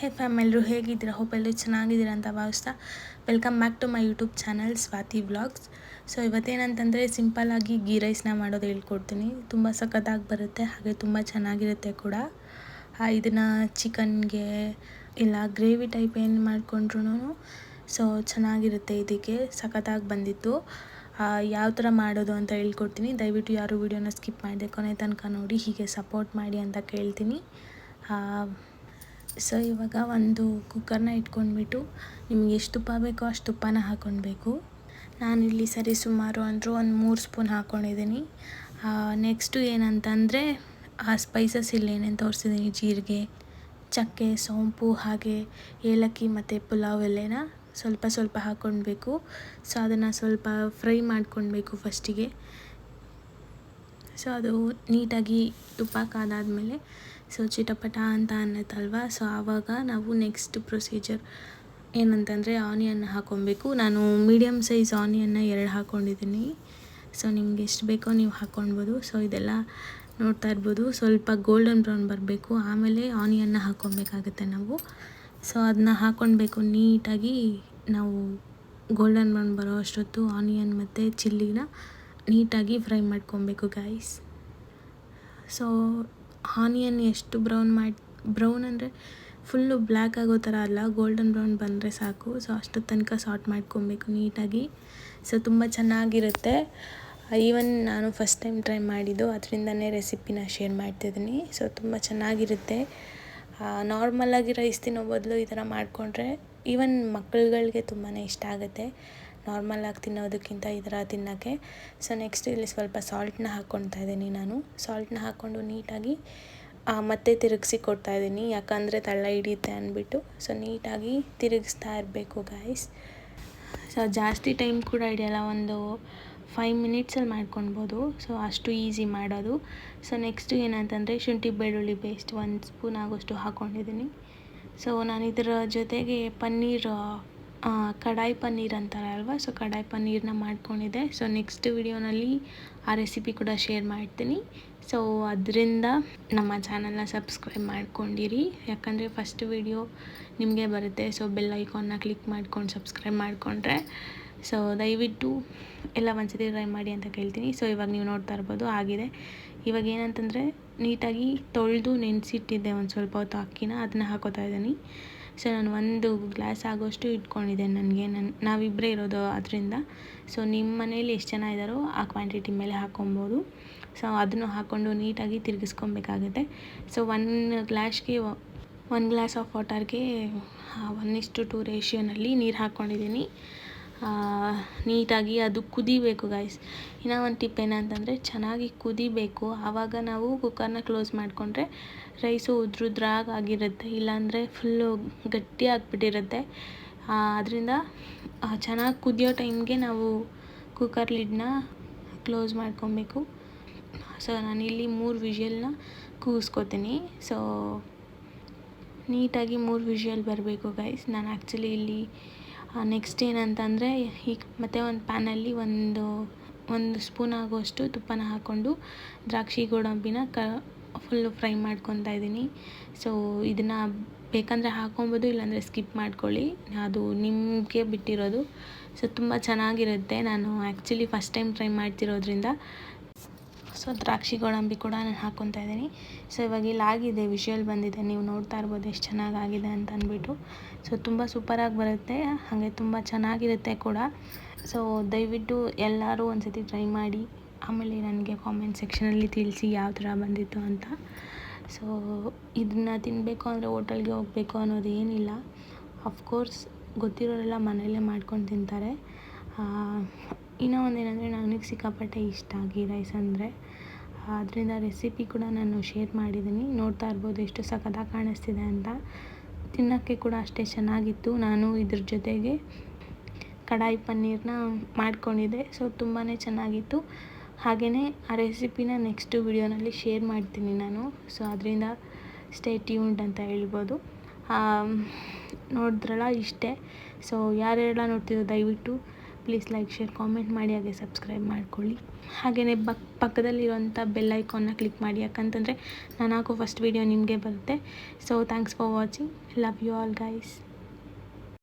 ಹೇ fam ಎಲ್ಲರೂ ಹೇಗಿದ್ದೀರಾ? Hope ಎಲ್ಲರೂ ಚೆನ್ನಾಗಿದ್ದೀರಾ ಅಂತ ಭಾವಿಸ್ತಾ welcome back to my YouTube channel Swathi vlogs so ಇವತ್ತೇನಂತಂದರೆ ಸಿಂಪಲ್ಲಾಗಿ ಗೀ ರೈಸ್ನ ಮಾಡೋದು ಹೇಳ್ಕೊಡ್ತೀನಿ. ತುಂಬ ಸಖತ್ತಾಗಿ ಬರುತ್ತೆ, ಹಾಗೆ ತುಂಬ ಚೆನ್ನಾಗಿರುತ್ತೆ ಕೂಡ. ಇದನ್ನು ಚಿಕನ್ಗೆ ಇಲ್ಲ ಗ್ರೇವಿ ಟೈಪ್ ಏನು ಮಾಡಿಕೊಂಡ್ರು ಸೊ ಚೆನ್ನಾಗಿರುತ್ತೆ ಇದಕ್ಕೆ. ಸಖತ್ತಾಗಿ ಬಂದಿತ್ತು. ಯಾವ ಥರ ಮಾಡೋದು ಅಂತ ಹೇಳ್ಕೊಡ್ತೀನಿ. ದಯವಿಟ್ಟು ಯಾರು ವೀಡಿಯೋನ ಸ್ಕಿಪ್ ಮಾಡಿದೆ ಕೊನೆ ತನಕ ನೋಡಿ, ಹೀಗೆ ಸಪೋರ್ಟ್ ಮಾಡಿ ಅಂತ ಕೇಳ್ತೀನಿ. ಸೊ ಇವಾಗ ಒಂದು ಕುಕ್ಕರ್ನ ಇಟ್ಕೊಂಡ್ಬಿಟ್ಟು ನಿಮಗೆ ಎಷ್ಟು ತುಪ್ಪ ಬೇಕೋ ಅಷ್ಟು ತುಪ್ಪನ ಹಾಕ್ಕೊಳ್ಬೇಕು. ನಾನಿಲ್ಲಿ ಸರಿ ಸುಮಾರು ಅಂದರೂ ಒಂದು ಮೂರು ಸ್ಪೂನ್ ಹಾಕ್ಕೊಂಡಿದ್ದೀನಿ ನೆಕ್ಸ್ಟು ಏನಂತಂದರೆ, ಆ ಸ್ಪೈಸಸ್ ಇಲ್ಲಿ ಏನೇನು ತೋರಿಸಿದ್ದೀನಿ ಜೀರಿಗೆ, ಚಕ್ಕೆ, ಸೋಂಪು, ಹಾಗೆ ಏಲಕ್ಕಿ ಮತ್ತು ಪುಲಾವ್ ಎಲ್ಲೇನ ಸ್ವಲ್ಪ ಸ್ವಲ್ಪ ಹಾಕ್ಕೊಳ್ಬೇಕು. ಸೊ ಅದನ್ನು ಸ್ವಲ್ಪ ಫ್ರೈ ಮಾಡ್ಕೊಳ್ಬೇಕು ಫಸ್ಟಿಗೆ ಸೊ ಅದು ನೀಟಾಗಿ ತುಪ್ಪ ಕಾದಾದಮೇಲೆ ಸೊ ಚಿಟಪಟ ಅಂತ ಅನ್ನತ್ತಲ್ವ? ಸೊ ಆವಾಗ ನಾವು ನೆಕ್ಸ್ಟ್ ಪ್ರೊಸೀಜರ್ ಏನಂತಂದರೆ ಆನಿಯನ್ ಹಾಕ್ಕೊಬೇಕು ನಾನು ಮೀಡಿಯಮ್ ಸೈಜ್ ಆನಿಯನ್ನ ಎರಡು ಹಾಕ್ಕೊಂಡಿದ್ದೀನಿ ಸೊ ನಿಮ್ಗೆ ಎಷ್ಟು ಬೇಕೋ ನೀವು ಹಾಕ್ಕೊಳ್ಬೋದು ಸೊ ಇದೆಲ್ಲ ನೋಡ್ತಾ ಇರ್ಬೋದು. ಸ್ವಲ್ಪ ಗೋಲ್ಡನ್ ಬ್ರೌನ್ ಬರಬೇಕು. ಆಮೇಲೆ ಆನಿಯನ್ನ ಹಾಕ್ಕೊಬೇಕಾಗುತ್ತೆ ನಾವು. ಸೊ ಅದನ್ನ ಹಾಕ್ಕೊಳ್ಬೇಕು ನೀಟಾಗಿ. ನಾವು ಗೋಲ್ಡನ್ ಬ್ರೌನ್ ಬರೋ ಅಷ್ಟೊತ್ತು ಆನಿಯನ್ ಮತ್ತು ಚಿಲ್ಲಿನ ನೀಟಾಗಿ ಫ್ರೈ ಮಾಡ್ಕೊಬೇಕು ಗಾಯ್ಸ್ ಸೊ ಆನಿಯನ್ ಎಷ್ಟು ಬ್ರೌನ್ ಮಾಡಿ ಬ್ರೌನ್ ಅಂದರೆ ಫುಲ್ಲು ಬ್ಲ್ಯಾಕ್ ಆಗೋ ಥರ ಅಲ್ಲ ಗೋಲ್ಡನ್ ಬ್ರೌನ್ ಬಂದರೆ ಸಾಕು. ಸೊ ಅಷ್ಟು ತನಕ ಸಾರ್ಟ್ ಮಾಡ್ಕೊಬೇಕು ನೀಟಾಗಿ. ಸೊ ತುಂಬ ಚೆನ್ನಾಗಿರುತ್ತೆ. ಈವನ್ ನಾನು ಫಸ್ಟ್ ಟೈಮ್ ಟ್ರೈ ಮಾಡಿದ್ದು, ಅದರಿಂದನೇ ರೆಸಿಪಿನ ಶೇರ್ ಮಾಡ್ತಿದ್ದೀನಿ ಸೊ ತುಂಬ ಚೆನ್ನಾಗಿರುತ್ತೆ. ನಾರ್ಮಲಾಗಿ ರೈಸ್ ತಿನ್ನೋ ಬದಲು ಈ ಥರ ಮಾಡಿಕೊಂಡ್ರೆ ಈವನ್ ಮಕ್ಕಳುಗಳಿಗೆ ತುಂಬಾ ಇಷ್ಟ ಆಗುತ್ತೆ. ನಾರ್ಮಲಾಗಿ ತಿನ್ನೋದಕ್ಕಿಂತ ಈ ಥರ ತಿನ್ನೋಕ್ಕೆ. ಸೊ ನೆಕ್ಸ್ಟ್ ಇಲ್ಲಿ ಸ್ವಲ್ಪ ಸಾಲ್ಟನ್ನ ಹಾಕ್ಕೊಳ್ತಾ ಇದ್ದೀನಿ ನಾನು. ಸಾಲ್ಟನ್ನ ಹಾಕ್ಕೊಂಡು ನೀಟಾಗಿ ಮತ್ತೆ ತಿರುಗಿಸಿ ಕೊಡ್ತಾ ಇದ್ದೀನಿ. ಯಾಕಂದರೆ ತಳ್ಳ ಹಿಡಿಯುತ್ತೆ ಅಂದ್ಬಿಟ್ಟು. ಸೊ ನೀಟಾಗಿ ತಿರುಗಿಸ್ತಾ ಇರಬೇಕು ಗಾಯ್ಸ್ ಸೊ ಜಾಸ್ತಿ ಟೈಮ್ ಕೂಡ ಹಿಡಿಯಲ್ಲ, ಒಂದು ಫೈವ್ ಮಿನಿಟ್ಸಲ್ಲಿ ಮಾಡ್ಕೊಳ್ಬೋದು. ಸೊ ಅಷ್ಟು ಈಸಿ ಮಾಡೋದು. ಸೊ ನೆಕ್ಸ್ಟು ಏನಂತಂದರೆ ಶುಂಠಿ ಬೆಳ್ಳುಳ್ಳಿ ಪೇಸ್ಟ್ ಒಂದು ಸ್ಪೂನ್ ಆಗೋಷ್ಟು ಹಾಕ್ಕೊಂಡಿದ್ದೀನಿ ಸೊ ನಾನು ಇದರ ಜೊತೆಗೆ ಪನ್ನೀರ್ ಕಡಾಯಿ ಪನ್ನೀರ್ ಅಂತಾರೆ ಅಲ್ವಾ ಸೊ ಕಡಾಯಿ ಪನ್ನೀರನ್ನ ಮಾಡ್ಕೊಂಡಿದ್ದೆ. ಸೊ ನೆಕ್ಸ್ಟ್ ವಿಡಿಯೋನಲ್ಲಿ ಆ ರೆಸಿಪಿ ಕೂಡ ಶೇರ್ ಮಾಡ್ತೀನಿ. ಸೊ ಅದರಿಂದ ನಮ್ಮ ಚಾನಲ್ನ ಸಬ್ಸ್ಕ್ರೈಬ್ ಮಾಡ್ಕೊಂಡಿರಿ. ಯಾಕಂದರೆ ಫಸ್ಟ್ ವಿಡಿಯೋ ನಿಮಗೆ ಬರುತ್ತೆ. ಸೊ ಬೆಲ್ ಐಕಾನ್ನ ಕ್ಲಿಕ್ ಮಾಡ್ಕೊಂಡು ಸಬ್ಸ್ಕ್ರೈಬ್ ಮಾಡಿಕೊಂಡ್ರೆ. ಸೊ ದಯವಿಟ್ಟು ಎಲ್ಲ ಒಂದ್ಸತಿ ಟ್ರೈ ಮಾಡಿ ಅಂತ ಕೇಳ್ತೀನಿ. ಸೊ ಇವಾಗ ನೀವು ನೋಡ್ತಾ ಇರ್ಬೋದು, ಆಗಿದೆ. ಇವಾಗ ಏನಂತಂದರೆ, ನೀಟಾಗಿ ತೊಳೆದು ನೆನೆಸಿಟ್ಟಿದ್ದೆ ಒಂದು ಸ್ವಲ್ಪ ಹೊತ್ತು ಅಕ್ಕಿನ. ಅದನ್ನ ಹಾಕೋತಾ ಇದ್ದೀನಿ. ಸೊ ನಾನು ಒಂದು ಗ್ಲಾಸ್ ಆಗೋಷ್ಟು ಇಟ್ಕೊಂಡಿದ್ದೆ ನನಗೆ. ನನ್ನ ನಾವಿಬ್ಬರೇ ಇರೋದು ಅದರಿಂದ. ಸೊ ನಿಮ್ಮ ಮನೇಲಿ ಎಷ್ಟು ಜನ ಇದ್ದಾರೋ ಆ ಕ್ವಾಂಟಿಟಿ ಮೇಲೆ ಹಾಕ್ಕೊಬೋದು ಸೊ ಅದನ್ನು ಹಾಕ್ಕೊಂಡು ನೀಟಾಗಿ ತಿರುಗಿಸ್ಕೊಬೇಕಾಗುತ್ತೆ. ಸೊ ಒನ್ ಗ್ಲಾಸ್ಗೆ ಒನ್ ಗ್ಲಾಸ್ ಆಫ್ ವಾಟರ್ಗೆ ಒನ್ ಇಷ್ಟು ಟು ರೇಷಿಯೋನಲ್ಲಿ ನೀರು ಹಾಕ್ಕೊಂಡಿದ್ದೀನಿ. ನೀಟಾಗಿ ಅದು ಕುದಿಬೇಕು ಗಾಯ್ಸ್ ಇನ್ನೂ ಒಂದು ಟಿಪ್ ಏನಂತಂದರೆ, ಚೆನ್ನಾಗಿ ಕುದಿಬೇಕು. ಆವಾಗ ನಾವು ಕುಕ್ಕರ್ನ ಕ್ಲೋಸ್ ಮಾಡಿಕೊಂಡ್ರೆ ರೈಸು ಉದ್ರುದ್ರಾಗಿ ಆಗಿರುತ್ತೆ. ಇಲ್ಲಾಂದರೆ ಫುಲ್ಲು ಗಟ್ಟಿ ಆಗಿಬಿಟ್ಟಿರುತ್ತೆ. ಅದರಿಂದ ಚೆನ್ನಾಗಿ ಕುದಿಯೋ ಟೈಮ್ಗೆ ನಾವು ಕುಕ್ಕರ್ ಲಿಡ್ನ ಕ್ಲೋಸ್ ಮಾಡ್ಕೊಬೇಕು. ಸೊ ನಾನು ಇಲ್ಲಿ ಮೂರು ವಿಷಲ್ನ ಕೂಗಿಸ್ಕೊತೀನಿ ಸೊ ನೀಟಾಗಿ ಮೂರು ವಿಷಲ್ ಬರಬೇಕು ಗೈಸ್ ನಾನು ಆ್ಯಕ್ಚುಲಿ ಇಲ್ಲಿ ನೆಕ್ಸ್ಟ್ ಏನಂತಂದರೆ ಈಗ ಮತ್ತೆ ಒಂದು ಪ್ಯಾನಲ್ಲಿ ಒಂದು ಒಂದು ಸ್ಪೂನ್ ಆಗುವಷ್ಟು ತುಪ್ಪನ ಹಾಕ್ಕೊಂಡು ದ್ರಾಕ್ಷಿ ಗೋಡಂಬಿನ ಕ ಫುಲ್ಲು ಫ್ರೈ ಮಾಡ್ಕೊತಾ ಇದ್ದೀನಿ. ಸೊ ಇದನ್ನು ಬೇಕಂದರೆ ಹಾಕೊಬೋದು, ಇಲ್ಲಾಂದರೆ ಸ್ಕಿಪ್ ಮಾಡ್ಕೊಳ್ಳಿ. ಅದು ನಿಮಗೆ ಬಿಟ್ಟಿರೋದು. ಸೊ ತುಂಬ ಚೆನ್ನಾಗಿರುತ್ತೆ. ನಾನು ಆ್ಯಕ್ಚುಲಿ ಫಸ್ಟ್ ಟೈಮ್ ಟ್ರೈ ಮಾಡ್ತಿರೋದ್ರಿಂದ. ಸೊ ದ್ರಾಕ್ಷಿ ಗೋಡಂಬಿ ಕೂಡ ನಾನು ಹಾಕ್ಕೊತಾ ಇದ್ದೀನಿ. ಸೊ ಇವಾಗ ಇಲ್ಲಿ ಆಗಿದೆ ವಿಷುವಲ್ ಬಂದಿದೆ. ನೀವು ನೋಡ್ತಾ ಇರ್ಬೋದು ಎಷ್ಟು ಚೆನ್ನಾಗಾಗಿದೆ ಅಂತ ಅಂದ್ಬಿಟ್ಟು. ಸೊ ತುಂಬ ಸೂಪರಾಗಿ ಬರುತ್ತೆ, ಹಾಗೆ ತುಂಬ ಚೆನ್ನಾಗಿರುತ್ತೆ ಕೂಡ. ಸೊ ದಯವಿಟ್ಟು ಎಲ್ಲರೂ ಒಂದು ಸತಿ ಟ್ರೈ ಮಾಡಿ. ಆಮೇಲೆ ನನಗೆ ಕಾಮೆಂಟ್ ಸೆಕ್ಷನಲ್ಲಿ ತಿಳಿಸಿ ಯಾವ ಥರ ಬಂದಿತ್ತು ಅಂತ. ಸೊ ಇದನ್ನ ತಿನ್ನಬೇಕು ಅಂದರೆ ಹೋಟೆಲ್ಗೆ ಹೋಗಬೇಕು ಅನ್ನೋದು ಏನಿಲ್ಲ. ಅಫ್ಕೋರ್ಸ್ ಗೊತ್ತಿರೋರೆಲ್ಲ ಮನೆಯಲ್ಲೇ ಮಾಡ್ಕೊಂಡು ತಿಂತಾರೆ. ಇನ್ನೂ ಒಂದೇನಂದರೆ, ನನಗೆ ಸಿಕ್ಕಾಪಟ್ಟೆ ಇಷ್ಟ ಗೀ ರೈಸ್ ಅಂದರೆ. ಅದರಿಂದ ರೆಸಿಪಿ ಕೂಡ ನಾನು ಶೇರ್ ಮಾಡಿದ್ದೀನಿ. ನೋಡ್ತಾ ಇರ್ಬೋದು ಎಷ್ಟು ಸಖತ್ತಾಗಿ ಕಾಣಿಸ್ತಿದೆ ಅಂತ. ತಿನ್ನೋಕ್ಕೆ ಕೂಡ ಅಷ್ಟೇ ಚೆನ್ನಾಗಿತ್ತು. ನಾನು ಇದ್ರ ಜೊತೆಗೆ ಕಡಾಯಿ ಪನ್ನೀರನ್ನ ಮಾಡ್ಕೊಂಡಿದ್ದೆ. ಸೊ ತುಂಬಾ ಚೆನ್ನಾಗಿತ್ತು. ಹಾಗೆಯೇ ಆ ರೆಸಿಪಿನ ನೆಕ್ಸ್ಟು ವಿಡಿಯೋನಲ್ಲಿ ಶೇರ್ ಮಾಡ್ತೀನಿ ನಾನು. ಸೊ ಅದರಿಂದ ಸ್ಟೇ ಟ್ಯೂನ್ಡ್ ಅಂತ ಹೇಳ್ಬೋದು. ನೋಡಿದ್ರಲ್ಲ ಇಷ್ಟೇ. ಸೊ ಯಾರ್ಯಾರೆಲ್ಲ ನೋಡ್ತಿದ್ರು ದಯವಿಟ್ಟು ಪ್ಲೀಸ್ ಲೈಕ್ ಶೇರ್ ಕಾಮೆಂಟ್ ಮಾಡಿ, ಹಾಗೆ ಸಬ್ಸ್ಕ್ರೈಬ್ ಮಾಡ್ಕೊಳ್ಳಿ. ಹಾಗೆಯೇ ಬಕ್ ಪಕ್ಕದಲ್ಲಿರುವಂಥ ಬೆಲ್ ಐಕಾನ್ನ ಕ್ಲಿಕ್ ಮಾಡಿ. ಯಾಕಂತಂದರೆ ನಾನು ಹಾಕೋ ಫಸ್ಟ್ ವೀಡಿಯೋ ನಿಮಗೆ ಬರುತ್ತೆ. So thanks for watching love you all guys